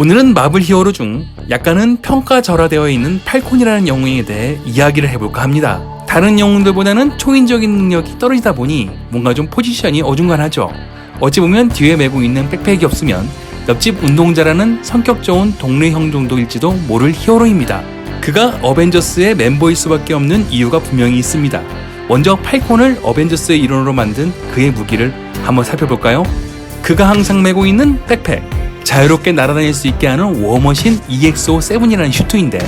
오늘은 마블 히어로 중 약간은 평가절하되어 있는 팔콘이라는 영웅에 대해 이야기를 해볼까 합니다. 다른 영웅들보다는 초인적인 능력이 떨어지다 보니 뭔가 좀 포지션이 어중간하죠. 어찌 보면 뒤에 메고 있는 백팩이 없으면 옆집 운동자라는 성격 좋은 동네 형 정도일지도 모를 히어로입니다. 그가 어벤져스의 멤버일 수밖에 없는 이유가 분명히 있습니다. 먼저 팔콘을 어벤져스의 일원으로 만든 그의 무기를 한번 살펴볼까요? 그가 항상 메고 있는 백팩. 자유롭게 날아다닐 수 있게 하는 워머신 EXO7이라는 슈트인데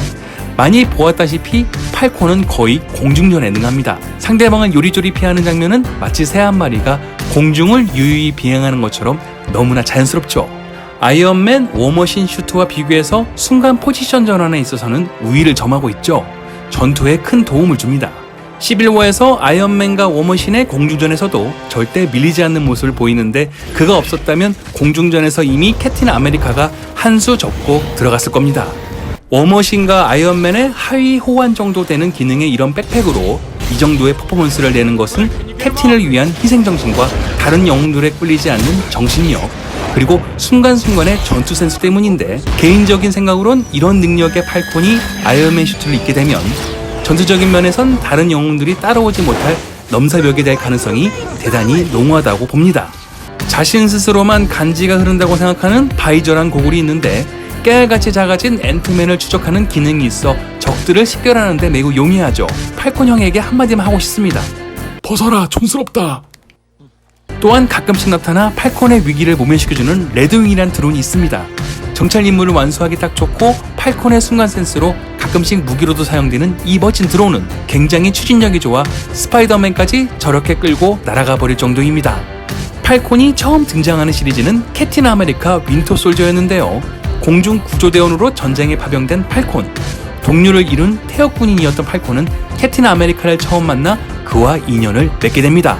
많이 보았다시피 팔콘은 거의 공중전에 능합니다. 상대방을 요리조리 피하는 장면은 마치 새 한 마리가 공중을 유유히 비행하는 것처럼 너무나 자연스럽죠. 아이언맨 워머신 슈트와 비교해서 순간 포지션 전환에 있어서는 우위를 점하고 있죠. 전투에 큰 도움을 줍니다. 11호에서 아이언맨과 워머신의 공중전에서도 절대 밀리지 않는 모습을 보이는데 그가 없었다면 공중전에서 이미 캡틴 아메리카가 한 수 접고 들어갔을 겁니다. 워머신과 아이언맨의 하위 호환 정도 되는 기능의 이런 백팩으로 이 정도의 퍼포먼스를 내는 것은 캡틴을 위한 희생정신과 다른 영웅들에 꿀리지 않는 정신력 그리고 순간순간의 전투 센스 때문인데 개인적인 생각으론 이런 능력의 팔콘이 아이언맨 슈트를 입게 되면 전투적인 면에선 다른 영웅들이 따라오지 못할 넘사벽이 될 가능성이 대단히 농후하다고 봅니다. 자신 스스로만 간지가 흐른다고 생각하는 바이저란 고글이 있는데 깨알같이 작아진 앤트맨을 추적하는 기능이 있어 적들을 식별하는데 매우 용이하죠. 팔콘 형에게 한마디만 하고 싶습니다. 벗어라 촌스럽다 또한 가끔씩 나타나 팔콘의 위기를 모면시켜주는 레드윙이란 드론이 있습니다. 정찰 임무를 완수하기 딱 좋고 팔콘의 순간 센스로 가끔씩 무기로도 사용되는 이 멋진 드론은 굉장히 추진력이 좋아 스파이더맨까지 저렇게 끌고 날아가 버릴 정도입니다. 팔콘이 처음 등장하는 시리즈는 캡틴 아메리카 윈터 솔저였는데요. 공중 구조대원으로 전쟁에 파병된 팔콘. 동료를 잃은 태역 군인이었던 팔콘은 캡틴 아메리카를 처음 만나 그와 인연을 맺게 됩니다.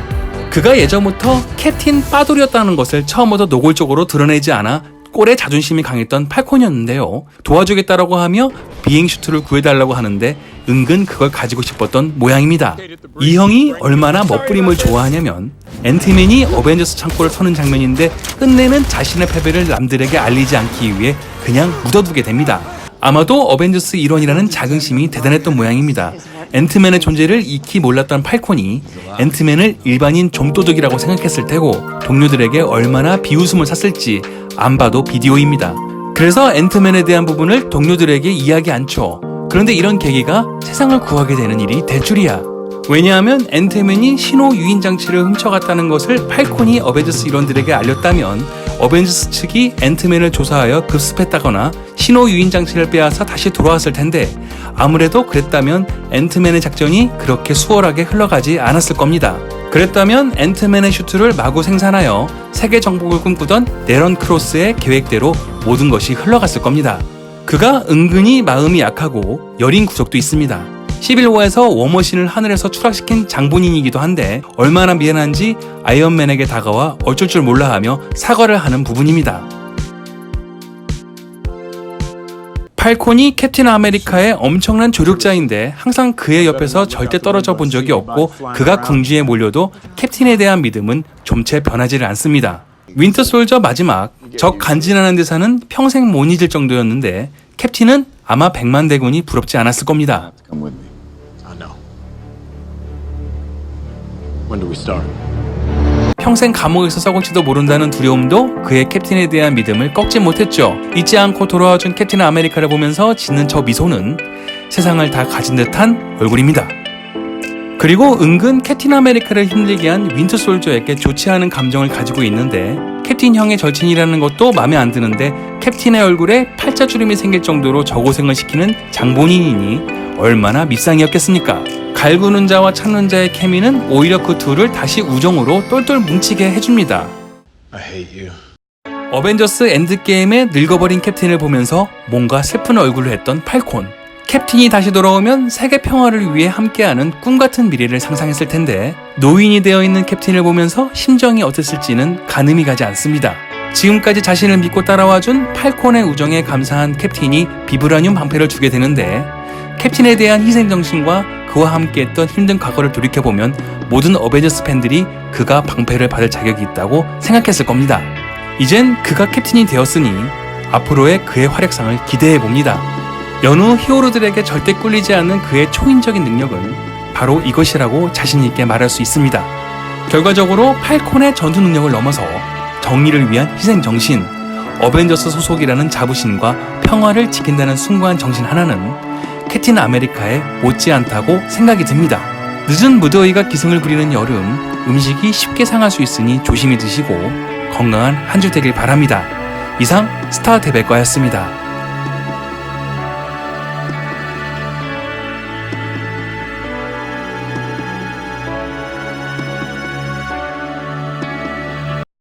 그가 예전부터 캡틴 빠돌이었다는 것을 처음부터 노골적으로 드러내지 않아 꼴의 자존심이 강했던 팔콘이었는데요. 도와주겠다라고 하며 비행 슈트를 구해달라고 하는데 은근 그걸 가지고 싶었던 모양입니다. 이 형이 얼마나 멋부림을 좋아하냐면 앤트맨이 어벤져스 창고를 터는 장면인데 끝내는 자신의 패배를 남들에게 알리지 않기 위해 그냥 묻어두게 됩니다. 아마도 어벤져스 일원이라는 자긍심이 대단했던 모양입니다. 앤트맨의 존재를 익히 몰랐던 팔콘이 앤트맨을 일반인 좀도둑이라고 생각했을 테고 동료들에게 얼마나 비웃음을 샀을지 안 봐도 비디오입니다. 그래서 앤트맨에 대한 부분을 동료들에게 이야기 않죠. 그런데 이런 계기가 세상을 구하게 되는 일이 될 줄이야. 왜냐하면 앤트맨이 신호 유인 장치를 훔쳐갔다는 것을 팔콘이 어벤져스 일원들에게 알렸다면 어벤져스 측이 앤트맨을 조사하여 급습했다거나 신호 유인 장치를 빼앗아 다시 돌아왔을 텐데 아무래도 그랬다면 앤트맨의 작전이 그렇게 수월하게 흘러가지 않았을 겁니다. 그랬다면 앤트맨의 슈트를 마구 생산하여 세계 정복을 꿈꾸던 네런 크로스의 계획대로 모든 것이 흘러갔을 겁니다. 그가 은근히 마음이 약하고 여린 구석도 있습니다. 11호에서 워머신을 하늘에서 추락시킨 장본인이기도 한데 얼마나 미안한지 아이언맨에게 다가와 어쩔 줄 몰라 하며 사과를 하는 부분입니다. 팔콘이 캡틴 아메리카의 엄청난 조력자인데 항상 그의 옆에서 절대 떨어져 본 적이 없고 그가 궁지에 몰려도 캡틴에 대한 믿음은 좀채 변하지를 않습니다. 윈터 솔저 마지막 적 간지나는 대사는 평생 못 잊을 정도였는데 캡틴은 아마 백만 대군이 부럽지 않았을 겁니다. 평생 감옥에서 썩을지도 모른다는 두려움도 그의 캡틴에 대한 믿음을 꺾지 못했죠. 잊지 않고 돌아와준 캡틴 아메리카를 보면서 짓는 저 미소는 세상을 다 가진 듯한 얼굴입니다. 그리고 은근 캡틴 아메리카를 힘들게 한 윈터 솔저에게 좋지 않은 감정을 가지고 있는데 캡틴 형의 절친이라는 것도 마음에 안 드는데 캡틴의 얼굴에 팔자주름이 생길 정도로 저고생을 시키는 장본인이니 얼마나 밉상이었겠습니까? 갈구는 자와 찾는 자의 케미는 오히려 그 둘을 다시 우정으로 똘똘 뭉치게 해줍니다. 어벤져스 엔드게임의 늙어버린 캡틴을 보면서 뭔가 슬픈 얼굴을 했던 팔콘. 캡틴이 다시 돌아오면 세계 평화를 위해 함께하는 꿈 같은 미래를 상상했을 텐데 노인이 되어 있는 캡틴을 보면서 심정이 어땠을지는 가늠이 가지 않습니다. 지금까지 자신을 믿고 따라와준 팔콘의 우정에 감사한 캡틴이 비브라늄 방패를 주게 되는데 캡틴에 대한 희생 정신과 그와 함께했던 힘든 과거를 돌이켜보면 모든 어벤져스 팬들이 그가 방패를 받을 자격이 있다고 생각했을 겁니다. 이젠 그가 캡틴이 되었으니 앞으로의 그의 활약상을 기대해 봅니다. 여느 히어로들에게 절대 꿀리지 않는 그의 초인적인 능력은 바로 이것이라고 자신있게 말할 수 있습니다. 결과적으로 팔콘의 전투 능력을 넘어서 정의를 위한 희생 정신, 어벤져스 소속이라는 자부심과 평화를 지킨다는 숭고한 정신 하나는 캡틴 아메리카에 못지않다고 생각이 듭니다. 늦은 무더위가 기승을 부리는 여름, 음식이 쉽게 상할 수 있으니 조심히 드시고 건강한 한 주 되길 바랍니다. 이상 스타 대백과였습니다.